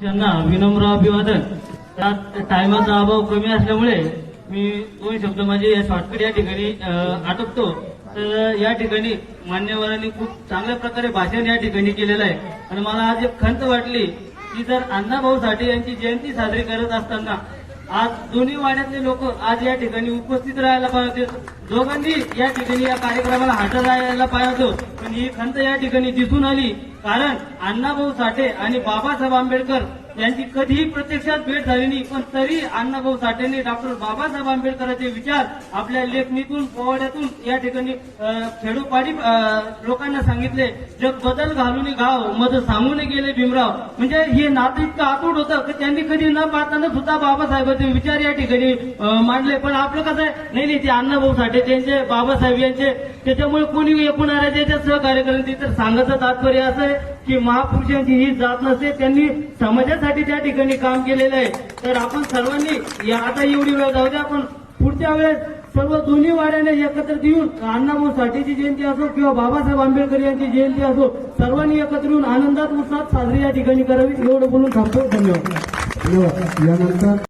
त्यांना विनम्र अभिवादन. त्यात टायमाचा अभाव कमी असल्यामुळे मी दोन शब्द माझे या शॉर्टकट या ठिकाणी अं, आटोपतो. तर या ठिकाणी मान्यवरांनी खूप चांगल्या प्रकारे भाषण या ठिकाणी केलेलं आहे. आणि मला आज एक खंत वाटली की जर अण्णाभाऊ साठे यांची जयंती साजरी करत असताना आज दोन्ही वाड्यातले लोक आज या ठिकाणी उपस्थित राहायला पाहिजे दोघांनी या ठिकाणी या कार्यक्रमाला हजर राहायला पाहिजे पण ही खंत या ठिकाणी दिसून आली कारण अण्णाभाऊ साठे आणि बाबासाहेब आंबेडकर यांची कधीही प्रत्यक्षात भेट झाली नाही पण तरी अण्णाभाऊ साठेंनी डॉक्टर बाबासाहेब आंबेडकरांचे विचार आपल्या लेखणीतून पोवाड्यातून या ठिकाणी खेडोपाडी लोकांना सांगितले जग बदल घालून गाव मध सांगून गेले भीमराव. म्हणजे हे नातं इतकं आतूट होतं की त्यांनी कधी न पाहताना सुद्धा बाबासाहेबांचे विचार या ठिकाणी मांडले. पण आपलं कसं आहे नाही नाही ते अण्णाभाऊ साठे त्यांचे बाबासाहेब यांचे त्याच्यामुळे कोणी एकूण त्याच्यात सहकार्य करेल तर सांगायचं तात्पर्य असं आहे. की महापुरुषांची ही जात नसते त्यांनी समाजासाठी त्या ठिकाणी काम केलेलं आहे. तर आपण सर्वांनी या आता एवढी वेळ जाऊ द्या आपण पुढच्या वेळेस सर्व दोन्ही वाड्याने एकत्र येऊन अण्णाभाऊ साठेची जयंती असो किंवा बाबासाहेब आंबेडकर यांची जयंती असो सर्वांनी एकत्र येऊन आनंदात उत्साहात साजरी या ठिकाणी करावी एवढं बोलून थांबतो धन्यवाद. धन्यवाद. यानंतर